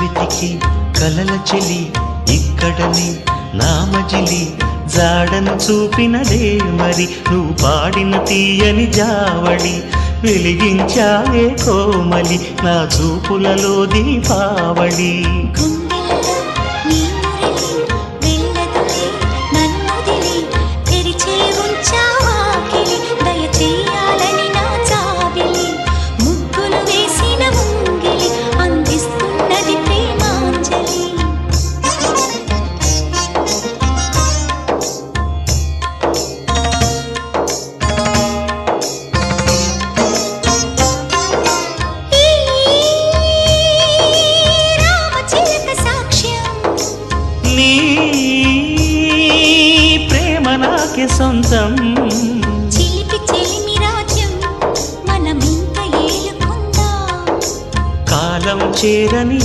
వెతికి కలల చెలి ఇక్కడనే నామజిలి జాడను చూపినదే మరి నువ్వు పాడిన తీయని జావళి. వెలిగించావే కోమలి నా చూపులలో దీపావళి. నీ ప్రేమ నాకే సొంతం. చిలిపి చెలిమి రాజ్యం మనమింత ఏలుకుందాం? కాలం చేరని